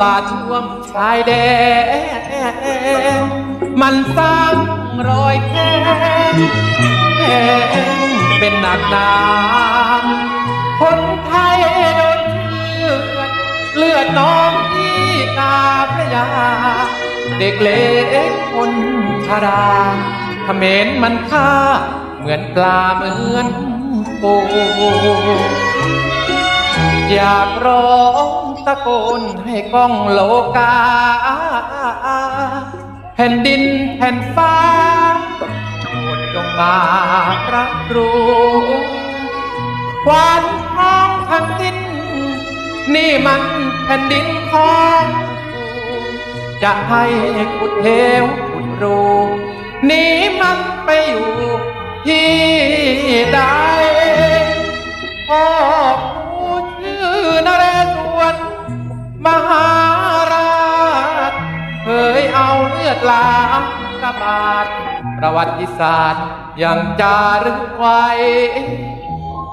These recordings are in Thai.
บาดท่วมชายแดนมันสร้างรอยแค้นแค้นเป็นหนักหนาคนไทยโดนเลือดเลือดน้องที่ตาพระยา เด็กเล็กคนชราเขมรมันฆ่าเหมือนปลาเหมือนปูอยากร้อง ตะโกนให้ก้องโลกาแผ่นดินแผ่นฟ้าโปรดจงมารับรู้ความท้องทั้งดิน นี่มันแผ่นดินของจะให้ขุดเหวขุดรูหนี้มันไปอยู่ที่ใด ดล้างกบาดประวัติศาสตร์ยังจารึกไว้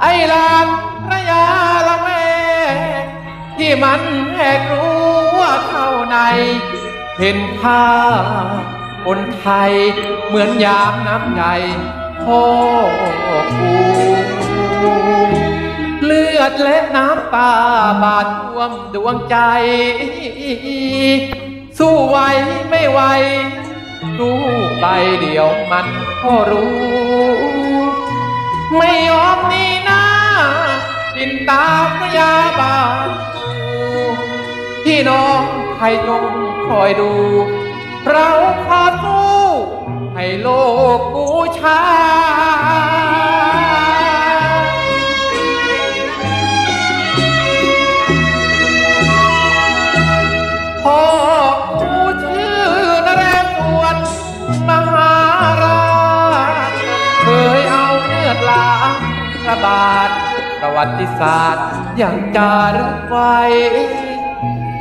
ไอ้ลานพระยาละแมที่มันแหกรู้ว่าเข้าในเห็นค่าคนไทยเหมือนยามน้ำใจพ่อกูเลือดและน้ำตาบาดท่วมดวงใจ สู้ไหวไม่ไหวสู้ไปเดี๋ยวมันก็รู้ ไม่ยอมนี่นาดินตาพยาบาลพี่น้องไทยจงคอยดู เราขอสู้ให้โลกบูชา เลือดล้างพระบาท ประวัติศาสตร์อยังจารึกไว้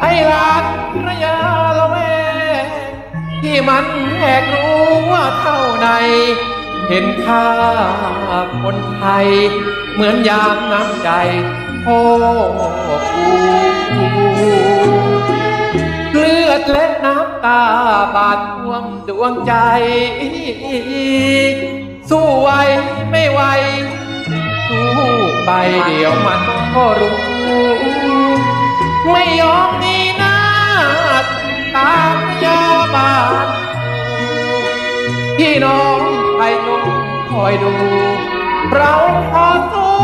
ไอ้ลานพระยาละแม่ที่มันแหกรู้ว่าเท่าใน เห็นค่าคนไทย เหมือนยามน้ำใจพ่อกูเลือดและน้ำตาบาดท่วมดวงใจ สู้ไวไม่ไวสู้ไปเดี๋ยวมันก็รู้ ไม่ยอมหนีหน้าตามยาบาลพี่น้องไทยจงคอยดู เราขอสู้